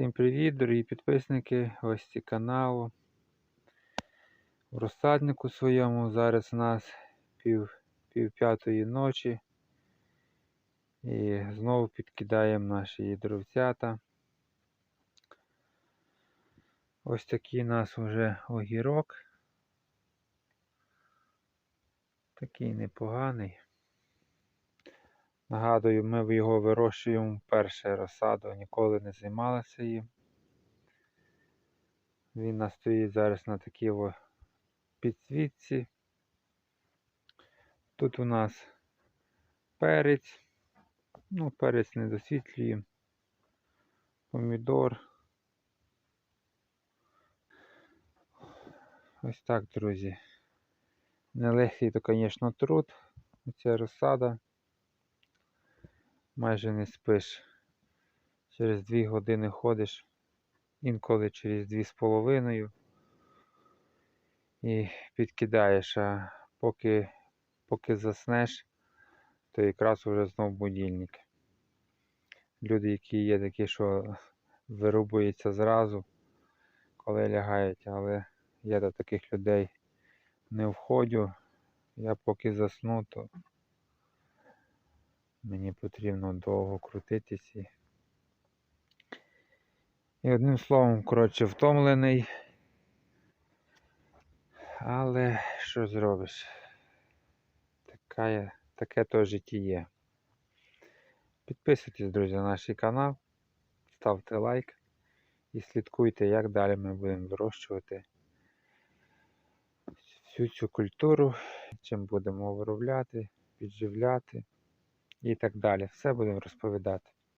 Всім привіт, дорогі підписники, гості каналу. В розсаднику своєму зараз у нас пів, пів п'ятої ночі. І знову підкидаємо наші дровцята. Ось такий у нас вже огірок. Такий непоганий. Нагадую, ми його вирощуємо перше розсаду, ніколи не займалися їм. Він нас стоїть зараз на такій підсвітці. Тут у нас перець. Ну, перець не досвітлюємо. Помідор. Ось так, друзі. Нелегкий то, звісно, труд. Ця розсада. Майже не спиш. Через 2 години ходиш, інколи через 2,5 і підкидаєш, а поки, поки заснеш, то якраз вже знов будильник. Люди, які є такі, що вирубуються зразу, коли лягають, але я до таких людей не входжу. Я поки засну, то Мені потрібно довго крутитись і. Одним словом, коротше, втомлений. Але що зробиш? Така, є- таке то є. Підписуйтесь, друзі, на наш канал, ставте лайк і слідкуйте, як далі ми будемо вирощувати всю цю культуру, чим будемо виробляти, підживляти і так далі. Все будемо розповідати.